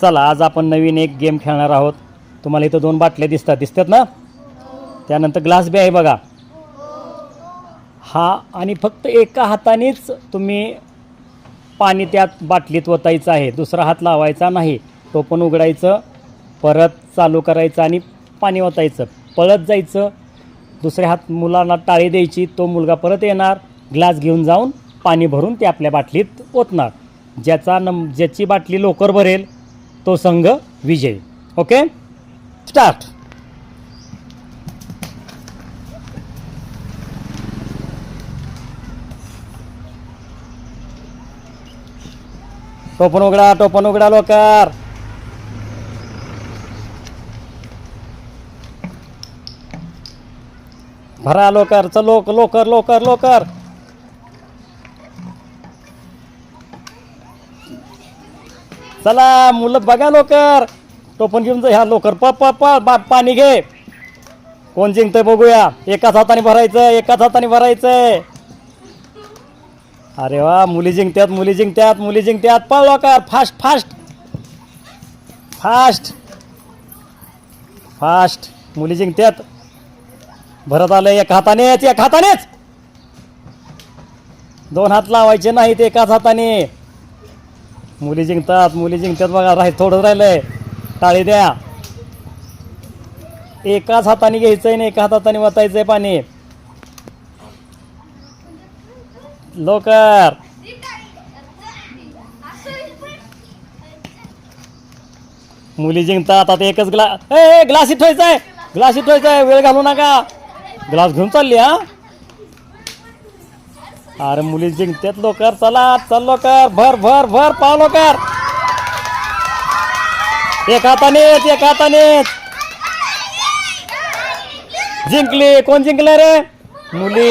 चला आज आपण नवीन एक गेम खेळणार आहोत. तुम्हाला इथं दोन बाटल्या दिसतात. दिसतात ना? त्यानंतर ग्लास बी आहे बघा. हा आणि फक्त एका हातानेच तुम्ही पाणी त्यात बाटलीत ओतायचं आहे. दुसरा हात लावायचा नाही. टोपण उघडायचं परत चालू करायचं आणि पाणी ओतायचं. पळत जायचं. दुसऱ्या हात मुलांना टाळी द्यायची. तो मुलगा परत येणार. ग्लास घेऊन जाऊन पाणी भरून ते आपल्या बाटलीत ओतणार. ज्याचा नम ज्याची बाटली लवकर भरेल तो संघ विजयी. ओके स्टार्ट टोपन उघडा टोपन उघडा लोकार भरा लोकर चलो लोक लोकर लोकर लोकर चला मुलं बघा लोकर टोपण घेऊन जा ह्या लोकर प प प बा पाणी घे. कोण जिंकतंय बघूया. एकाच हाताने भरायचं एकाच हाताने भरायचंय. अरे वा मुली जिंकत्यात मुली जिंकत्यात मुली जिंकत्यात. पळ लोकर फास्ट फास्ट फास्ट फास्ट मुली जिंकत्यात. भरत आलं एक हातानेच एक हातानेच. दोन हात लावायचे नाहीत एकाच हाताने. मुली जिंकतात मुली जिंकतात बघा राह थोडं राहिलंय. टाळी द्या. एकाच हाताने घ्यायचंय आणि एका हाताने वतायचंय पाणी. लोकर मुली जिंकतात आता एकच ग्लास ए ग्लास ठेवायचा आहे ग्लास ठेवायचा आहे वेळ घालू नका. ग्लास घेऊन चालली हा? अरे मुली जिंकतात लोकर चला चल लोकर भर भर भर पाव लोकर. एक हातानेच एक हातानेच जिंकली कोण जिंकलं रे? मुली.